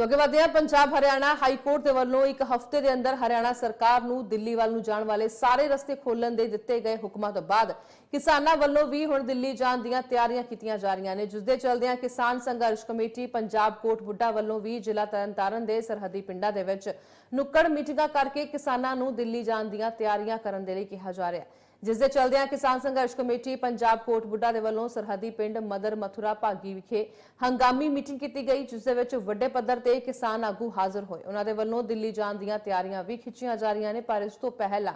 ਸੋ ਅੱਗੇ ਵਧਦੇ Punjab, Haryana high court ਦੇ ਵੱਲੋਂ ਇੱਕ ਹਫ਼ਤੇ ਦੇ ਅੰਦਰ ਹਰਿਆਣਾ ਸਰਕਾਰ ਨੂੰ ਦਿੱਲੀ ਵੱਲ ਨੂੰ ਜਾਣ ਵਾਲੇ ਸਾਰੇ ਰਸਤੇ ਖੋਲਣ ਦੇ ਦਿੱਤੇ ਗਏ ਹੁਕਮਾਂ ਤੋਂ ਬਾਅਦ ਕਿਸਾਨਾਂ ਵੱਲੋਂ ਵੀ ਹੁਣ ਦਿੱਲੀ ਜਾਣ ਦੀਆਂ ਤਿਆਰੀਆਂ ਕੀਤੀਆਂ ਜਾ ਰਹੀਆਂ ਨੇ। ਜਿਸ ਦੇ ਚਲਦਿਆਂ ਕਿਸਾਨ ਸੰਘਰਸ਼ ਕਮੇਟੀ ਪੰਜਾਬ ਕੋਟ ਬੁੱਢਾ ਵੱਲੋਂ ਵੀ ਜ਼ਿਲ੍ਹਾ ਤਰਨਤਾਰਨ ਦੇ ਸਰਹੱਦੀ ਪਿੰਡਾਂ ਦੇ ਵਿੱਚ ਨੁੱਕੜ ਮੀਟਿੰਗਾਂ ਕਰਕੇ ਕਿਸਾਨਾਂ ਨੂੰ ਦਿੱਲੀ ਜਾਣ ਦੀਆਂ ਤਿਆਰੀਆਂ ਕਰਨ ਦੇ ਲਈ ਕਿਹਾ ਜਾ ਰਿਹਾ ਹੈ। ਜਿਸ ਦੇ ਚਲਦਿਆਂ ਕਿਸਾਨ ਸੰਘਰਸ਼ ਕਮੇਟੀ ਪੰਜਾਬ ਕੋਟ ਬੁੱਢਾ ਦੇ ਵੱਲੋਂ ਸਰਹੱਦੀ ਪਿੰਡ ਮਦਰ ਮਥੁਰਾ ਭਾਗੀ ਵਿਖੇ ਹੰਗਾਮੀ ਮੀਟਿੰਗ ਕੀਤੀ ਗਈ, ਜਿਸ ਦੇ ਵਿੱਚ ਵੱਡੇ ਪੱਧਰ ਤੇ ਕਿਸਾਨ ਆਗੂ ਹਾਜ਼ਰ ਹੋਏ। ਉਹਨਾਂ ਦੇ ਵੱਲੋਂ ਦਿੱਲੀ ਜਾਣ ਦੀਆਂ ਤਿਆਰੀਆਂ ਵੀ ਖਿੱਚੀਆਂ ਜਾ ਰਹੀਆਂ ਨੇ, ਪਰ ਇਸ ਤੋਂ ਪਹਿਲਾਂ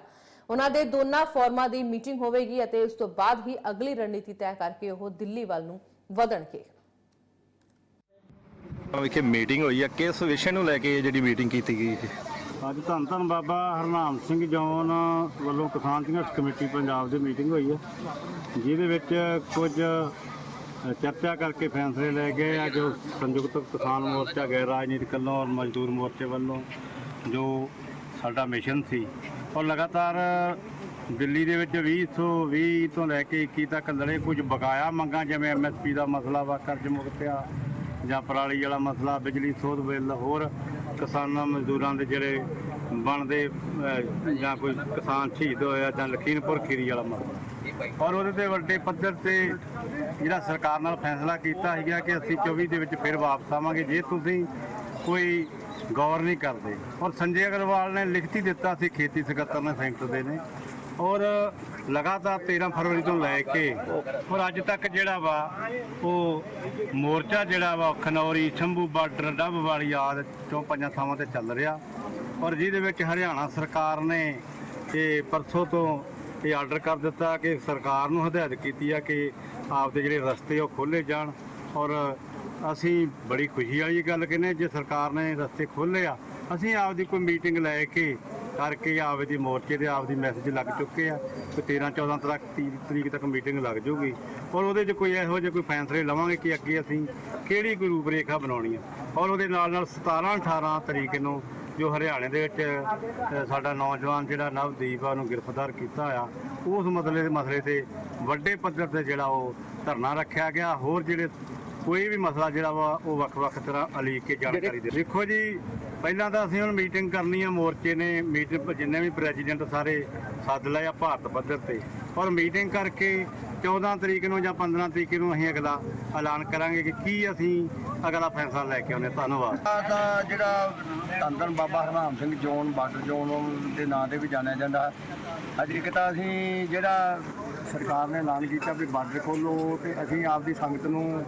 ਉਹਨਾਂ ਦੇ ਦੋਨਾਂ ਫੋਰਮਾਂ ਦੀ ਮੀਟਿੰਗ ਹੋਵੇਗੀ ਅਤੇ ਇਸ ਤੋਂ ਬਾਅਦ ਹੀ ਅਗਲੀ ਰਣਨੀਤੀ ਤੈਅ ਕਰਕੇ ਉਹ ਦਿੱਲੀ ਵੱਲ ਨੂੰ ਵਧਣਗੇ। ਵਿਖੇ ਮੀਟਿੰਗ ਹੋਈ ਆ। ਕਿਸ ਵਿਸ਼ੇ ਨੂੰ ਲੈ ਕੇ ਜਿਹੜੀ ਮੀਟਿੰਗ ਕੀਤੀ ਗਈ ਜੀ ਅੱਜ ਧੰਨ ਧੰਨ ਬਾਬਾ ਹਰਨਾਮ ਸਿੰਘ ਜੌਨ ਵੱਲੋਂ ਕਿਸਾਨ ਸੰਘਰਸ਼ ਕਮੇਟੀ ਪੰਜਾਬ ਦੀ ਮੀਟਿੰਗ ਹੋਈ ਹੈ, ਜਿਹਦੇ ਵਿੱਚ ਕੁਝ ਚਰਚਾ ਕਰਕੇ ਫੈਸਲੇ ਲਏ ਗਏ ਆ, ਜੋ ਸੰਯੁਕਤ ਕਿਸਾਨ ਮੋਰਚਾ ਗੈਰ ਰਾਜਨੀਤਿਕ ਵੱਲੋਂ ਔਰ ਮਜ਼ਦੂਰ ਮੋਰਚੇ ਵੱਲੋਂ ਜੋ ਸਾਡਾ ਮਿਸ਼ਨ ਸੀ ਔਰ ਲਗਾਤਾਰ ਦਿੱਲੀ ਦੇ ਵਿੱਚ 2020 ਤੋਂ ਲੈ ਕੇ 21 ਤੱਕ ਲੜੇ, ਕੁਝ ਬਕਾਇਆ ਮੰਗਾਂ ਜਿਵੇਂ ਐਮਐਸਪੀ ਦਾ ਮਸਲਾ ਵਾ ਕਰਜ਼ ਮੁਕਤਿਆ ਜਾਂ ਪਰਾਲੀ ਵਾਲਾ ਮਸਲਾ, ਬਿਜਲੀ ਸੋਧ ਬਿੱਲ, ਹੋਰ ਕਿਸਾਨਾਂ ਮਜ਼ਦੂਰਾਂ ਦੇ ਜਿਹੜੇ ਬਣਦੇ ਅਹ, ਜਾਂ ਕੋਈ ਕਿਸਾਨ ਸ਼ਹੀਦ ਹੋਇਆ ਜਾਂ ਲਖੀਮਪੁਰ ਖੀਰੀ ਵਾਲਾ ਮਸਲਾ ਔਰ ਉਹਦੇ ਤੇ ਵੱਡੇ ਪੱਧਰ ਤੇ ਜਿਹੜਾ ਸਰਕਾਰ ਨਾਲ ਫੈਸਲਾ ਕੀਤਾ ਸੀਗਾ ਕਿ ਅਸੀਂ 24 ਦੇ ਵਿੱਚ ਫਿਰ ਵਾਪਸ ਆਵਾਂਗੇ ਜੇ ਤੁਸੀਂ ਕੋਈ ਗੌਰ ਨਹੀਂ ਕਰਦੇ। ਔਰ ਸੰਜੇ ਅਗਰਵਾਲ ਨੇ ਲਿਖਤੀ ਦਿੱਤਾ ਸੀ ਖੇਤੀ ਸਕੱਤਰ ਨੇ ਸੰਯੁਕਤ ਦੇ ਨੇ। ਔਰ ਲਗਾਤਾਰ 13 ਫਰਵਰੀ ਤੋਂ ਲੈ ਕੇ ਔਰ ਅੱਜ ਤੱਕ ਜਿਹੜਾ ਵਾ ਉਹ ਮੋਰਚਾ ਜਿਹੜਾ ਵਾ ਖਨੌਰੀ, ਸ਼ੰਭੂ ਬਾਰਡਰ, ਡੱਬ ਵਾਲੀ ਆਦ ਚੋਂ ਪੰਜਾਂ ਥਾਵਾਂ ਤੇ ਚੱਲ ਰਿਹਾ। ਔਰ ਜਿਹਦੇ ਵਿੱਚ ਹਰਿਆਣਾ ਸਰਕਾਰ ਨੇ ਇਹ ਪਰਸੋਂ ਤੋਂ ਇਹ ਆਰਡਰ ਕਰ ਦਿੱਤਾ ਕਿ ਸਰਕਾਰ ਨੂੰ ਹਦਾਇਤ ਕੀਤੀ ਆ ਕਿ ਆਪਦੇ ਜਿਹੜੇ ਰਸਤੇ ਉਹ ਖੋਲੇ ਜਾਣ। ਔਰ ਅਸੀਂ ਬੜੀ ਖੁਸ਼ੀ ਵਾਲੀ ਗੱਲ ਕਹਿੰਦੇ ਜੇ ਸਰਕਾਰ ਨੇ ਰਸਤੇ ਖੋਲ੍ਹੇ ਆ, ਅਸੀਂ ਆਪਦੀ ਕੋਈ ਮੀਟਿੰਗ ਲੈ ਕੇ ਕਰਕੇ ਆਪਦੀ ਮੋਰਚੇ ਦੇ ਆਪਦੀ ਮੈਸੇਜ ਲੱਗ ਚੁੱਕੇ ਆ ਕਿ 13 14 ਤੱਕ 30 ਤਰੀਕ ਤੱਕ ਮੀਟਿੰਗ ਲੱਗ ਜੂਗੀ। ਔਰ ਉਹਦੇ 'ਚ ਕੋਈ ਇਹੋ ਜਿਹੇ ਕੋਈ ਫੈਸਲੇ ਲਵਾਂਗੇ ਕਿ ਅੱਗੇ ਅਸੀਂ ਕਿਹੜੀ ਕੋਈ ਰੂਪਰੇਖਾ ਬਣਾਉਣੀ ਆ। ਔਰ ਉਹਦੇ ਨਾਲ ਨਾਲ 17 18 ਤਰੀਕ ਨੂੰ ਜੋ ਹਰਿਆਣੇ ਦੇ ਵਿੱਚ ਸਾਡਾ ਨੌਜਵਾਨ ਜਿਹੜਾ ਨਵਦੀਪ ਆ, ਉਹਨੂੰ ਗ੍ਰਿਫਤਾਰ ਕੀਤਾ ਆ। ਉਸ ਮਸਲੇ ਦੇ ਮਸਲੇ ਤੇ ਵੱਡੇ ਪੱਧਰ ਤੇ ਜਿਹੜਾ ਉਹ ਧਰਨਾ ਰੱਖਿਆ ਗਿਆ। ਹੋਰ ਜਿਹੜੇ ਕੋਈ ਵੀ ਮਸਲਾ ਜਿਹੜਾ ਵਾ ਉਹ ਵੱਖ-ਵੱਖ ਤਰ੍ਹਾਂ ਅਲੀਕ ਕੇ ਜਾਣਕਾਰੀ ਦੇ। ਦੇਖੋ ਜੀ ਪਹਿਲਾਂ ਤਾਂ ਅਸੀਂ ਹੁਣ ਮੀਟਿੰਗ ਕਰਨੀ ਆ ਮੋਰਚੇ ਨੇ ਮੀਟਿੰਗ ਜਿੰਨੇ ਵੀ ਪ੍ਰੈਜ਼ੀਡੈਂਟ ਸਾਰੇ ਸੱਦ ਲਏ ਆ ਭਾਰਤ ਪੱਧਰ ਤੇ। ਔਰ ਮੀਟਿੰਗ ਕਰਕੇ 14 ਤਰੀਕ ਨੂੰ ਜਾਂ 15 ਤਰੀਕ ਨੂੰ ਅਸੀਂ ਅਗਲਾ ਐਲਾਨ ਕਰਾਂਗੇ ਕਿ ਕੀ ਅਸੀਂ ਅਗਲਾ ਫੈਸਲਾ ਲੈ ਕੇ ਆਉਂਦੇ ਧੰਨਵਾਦ। ਆ ਜਿਹੜਾ ਧੰਨ Baba Harnam Singh zone border zone ਦੇ ਨਾਂ ਤੇ ਵੀ ਜਾਣਿਆ ਜਾਂਦਾ। ਅੱਜ ਇੱਕ ਤਾਂ ਅਸੀਂ ਜਿਹੜਾ ਸਰਕਾਰ ਨੇ ਐਲਾਨ ਕੀਤਾ ਵੀ ਬਾਰਡਰ ਖੋਲੋ ਤੇ ਅਸੀਂ ਆਪਦੀ ਸੰਗਤ ਨੂੰ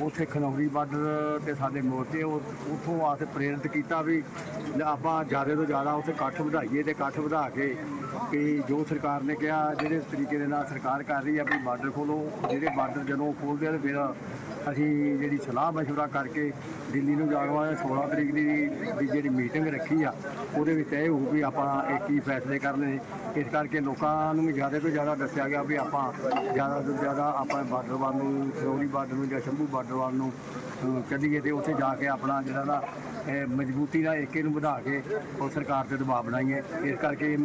ਉੱਥੇ ਖਨੌਰੀ ਬਾਰਡਰ ਤੇ ਸਾਡੇ ਮੋਰਚੇ ਉਹ- ਉੱਥੋਂ ਵਾਸਤੇ ਪ੍ਰੇਰਿਤ ਕੀਤਾ ਵੀ ਆਪਾਂ ਜ਼ਿਆਦਾ ਤੋਂ ਜ਼ਿਆਦਾ ਉੱਥੇ ਇਕੱਠ ਵਧਾਈਏ ਤੇ ਇਕੱਠ ਵਧਾ ਕੇ ਕਿ ਜੋ ਸਰਕਾਰ ਨੇ ਕਿਹਾ, ਜਿਹੜੇ ਤਰੀਕੇ ਦੇ ਨਾਲ ਸਰਕਾਰ ਕਰ ਰਹੀ ਹੈ ਵੀ ਬਾਰਡਰ ਖੋਲੋ ਜਿਹੜੇ ਬਾਰਡਰ ਜਦੋਂ ਖੋਲਦੇ ਆ ਫਿਰ ਅਸੀਂ ਜਿਹੜੀ ਸਲਾਹ ਮਸ਼ਵਰਾ ਕਰਕੇ ਦਿੱਲੀ ਨੂੰ ਜਾਣ ਵਾਲੇ 16 ਤਰੀਕ ਦੀ ਜਿਹੜੀ ਮੀਟਿੰਗ ਰੱਖੀ ਆ, ਉਹਦੇ ਵਿੱਚ ਇਹ ਹੋਊ ਵੀ ਆਪਾਂ ਇਹ ਕੀ ਫੈਸਲੇ ਕਰਨੇ। ਇਸ ਕਰਕੇ ਲੋਕਾਂ ਨੂੰ ਵੀ ਜ਼ਿਆਦਾ ਤੋਂ ਜ਼ਿਆਦਾ ਦੱਸਿਆ ਗਿਆ ਵੀ ਆਪਾਂ ਜ਼ਿਆਦਾ ਤੋਂ ਜ਼ਿਆਦਾ ਆਪਾਂ ਬਾਰਡਰ ਵੱਲ ਨੂੰ ਸਰੋਰੀ ਬਾਰਡਰ ਨੂੰ ਜਾਂ ਸ਼ੰਭੂ ਬਾਰਡਰ ਵੱਲ ਨੂੰ ਕਦੀਏ ਤੇ ਉੱਥੇ ਜਾ ਕੇ ਆਪਣਾ ਜਿਹੜਾ ਨਾ ਮਜ਼ਬੂਤੀ ਨਾਲ ਏਕੇ ਨੂੰ ਵਧਾ ਕੇ ਉਹ ਸਰਕਾਰ ਤੇ ਦਬਾਅ ਬਣਾਈਏ। ਇਸ ਕਰਕੇ